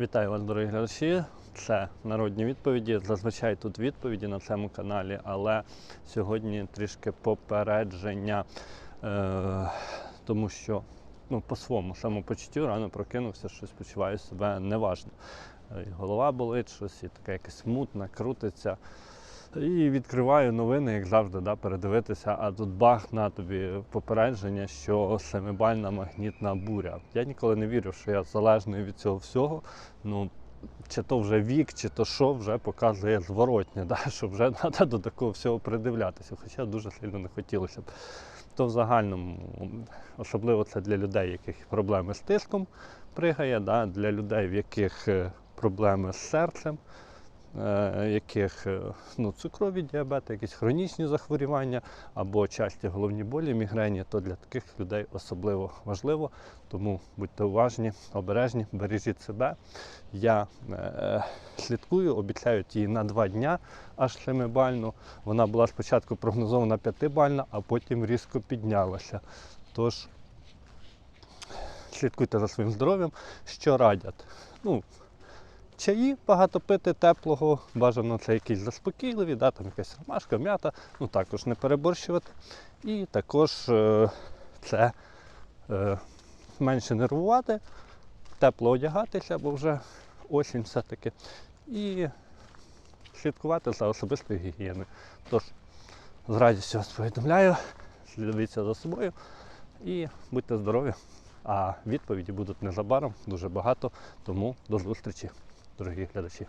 Вітаю вас, дорогі глядачі. Це народні відповіді. Зазвичай тут відповіді на цьому каналі, але сьогодні трішки попередження, е, тому що ну, по своєму самопочуттю рано прокинувся, щось почуваю себе неважно. Е, голова болить, щось і таке якесь мутне, крутиться. І відкриваю новини, як завжди, да, передивитися, а тут бах на тобі попередження, що семибальна магнітна буря. Я ніколи не вірив, що я залежний від цього всього. Ну, чи то вже вік, чи то що вже показує зворотнє, да, що вже треба до такого всього придивлятися. Хоча дуже сильно не хотілося б. То в загальному, особливо це для людей, яких проблеми з тиском пригає, да, для людей, в яких е, проблеми з серцем, яких е, ну, цукрові діабети, якісь хронічні захворювання або часті головні болі, мігрені, то для таких людей особливо важливо. Тому будьте уважні, обережні, бережіть себе. Я е, слідкую, обіцяють її на два дня, аж семибальну. Вона була спочатку прогнозована п'ятибальна, а потім різко піднялася. Тож слідкуйте за своїм здоров'ям, що радять. Ну, чаї багато пити теплого, бажано це якісь заспокійливі, да, там якась ромашка, м'ята, ну також не переборщувати. І також е, це е, менше нервувати, тепло одягатися, бо вже осінь все-таки. І слідкувати за особистою гігієною. Тож, з радістю вас повідомляю, дивіться за собою і будьте здорові. А відповіді будуть незабаром дуже багато. Тому до зустрічі, дорогі глядачі.